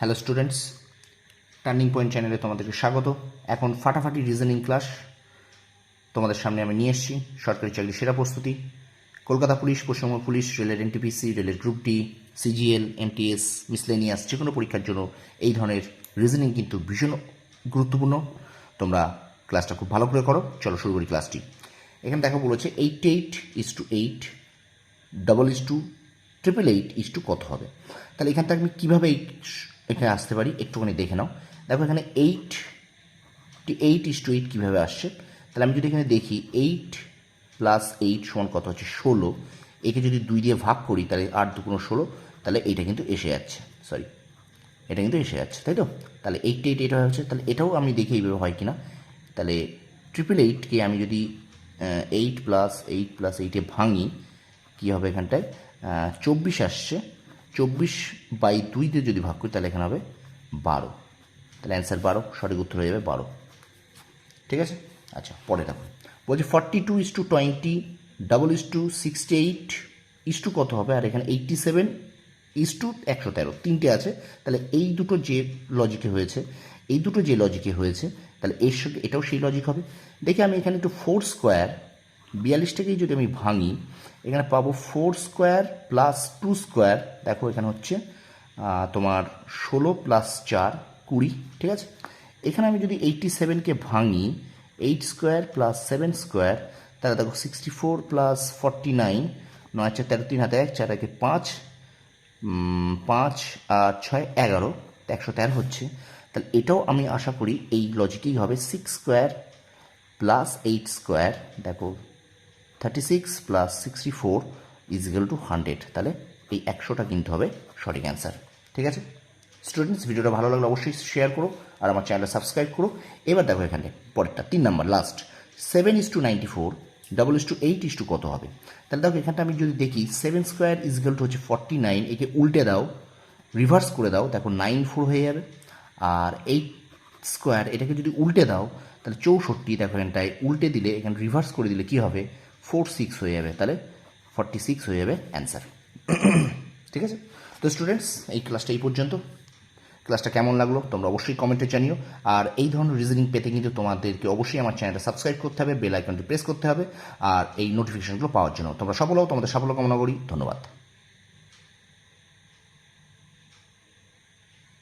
Hello students turning point চ্যানেলে তোমাদেরকে স্বাগত। এখন ফাটাফাটি রিজনিং ক্লাস তোমাদের সামনে আমি নিয়ে এসেছি। সরকারি চাকরি সেরা প্রস্তুতি। কলকাতা পুলিশ, পশ্চিমবঙ্গ পুলিশ, রেলের এনটিপিসি রেলের group D CGL MTS miscellaneous যে কোনো পরীক্ষার জন্য এই ধরনের রিজনিং কিন্তু ভীষণ গুরুত্বপূর্ণ। তোমরা ক্লাসটা খুব ভালো করে করো। চলো শুরু করি ক্লাসটি এখানে দেখা বলেছে eight eight is to eight double is to triple eight is to কত হবে? তাহলে এখান থেকে আমি কীভাবে এইট এখানে আসতে পারি, একটুখানি দেখে নাও। দেখো এখানে eight eight is to eight কীভাবে আসছে? তাহলে আমি যদি এখানে দেখি এইট প্লাস এইট সমান কত হচ্ছে? ষোলো। একে যদি দুই দিয়ে ভাগ করি, তাহলে আট দুগুণ ষোলো, তাহলে এইটা কিন্তু এসে যাচ্ছে সরি এটা কিন্তু এসে যাচ্ছে, তাই তো? তাহলে এইট এইট এটা হচ্ছে, তাহলে এটাও আমি দেখি এইভাবে হয় কি না তাহলে ট্রিপল এইটকে আমি যদি এইট প্লাস এইট প্লাস এইটে ভাঙি, কী হবে এখানটায়? চব্বিশ আসছে। চব্বিশ বাই দুই দিয়ে যদি ভাগ করি, তাহলে এখানে হবে বারো। তাহলে অ্যান্সার বারো, সঠিক উত্তর হয়ে যাবে বারো। ঠিক আছে? আচ্ছা পরে দেখো। বলছি forty two is to twenty double is to sixty eight is to কত হবে? আর এখানে এইটটি সেভেন ইস টু একশো তেরো। তিনটে আছে। তাহলে এই দুটো যে লজিকে হয়েছে, এই দুটো যে লজিকে হয়েছে, তাহলে এর সঙ্গে এটাও সেই লজিক হবে। দেখি আমি এখানে একটু ফোর স্কোয়ার বিয়াল্লিশটাকেই যদি আমি ভাঙি, এখানে পাবো four square plus two square দেখো এখানে হচ্ছে তোমার ষোলো প্লাস চার, কুড়ি, ঠিক আছে? এখানে আমি যদি এইটটি সেভেনকে ভাঙি eight square plus seven square তাহলে দেখো sixty four plus forty nine নয় চার তেরো, তিন হাতে এক, চার একে পাঁচ পাঁচ আর ছয়, এগারো একশো তেরো হচ্ছে। তাহলে এটাও আমি আশা করি এই লজিকেই হবে six square plus eight square দেখো thirty six plus sixty four is equal to hundred তাহলে এই একশোটা কিন্তু হবে সঠিক অ্যান্সার ঠিক আছে? স্টুডেন্টস ভিডিওটা ভালো লাগলে অবশ্যই শেয়ার করো আর আমার চ্যানেলটা সাবস্ক্রাইব করো। এবার দেখো এখানে, পরেরটা, তিন number last seven is to ninety four double is to eight is to কত হবে? তাহলে দেখো এখানটা আমি যদি দেখি seven square is equal to হচ্ছে ফর্টি নাইন একে উল্টে দাও রিভার্স করে দাও, দেখো নাইন ফোর হয়ে যাবে। আর এইট স্কোয়ার এটাকে যদি উল্টে দাও, তাহলে চৌষট্টি দেখো এখানটায়, উল্টে দিলে, এখানে রিভার্স করে দিলে কী হবে? ফোর সিক্স হয়ে যাবে, তাহলে ফর্টি সিক্স হয়ে যাবে অ্যান্সার ঠিক আছে? তো স্টুডেন্টস এই ক্লাসটা এই পর্যন্ত। ক্লাসটা কেমন লাগল তোমরা অবশ্যই কমেন্টে জানিও। আর এই ধরনের রিজনিং পেতে কিন্তু তোমাদেরকে অবশ্যই আমার চ্যানেলটা সাবস্ক্রাইব করতে হবে বেল আইকনটি প্রেস করতে হবে, আর এই নোটিফিকেশনগুলো পাওয়ার জন্য। তোমরা সফল হও, তোমাদের সাফল্য কামনা করি। ধন্যবাদ।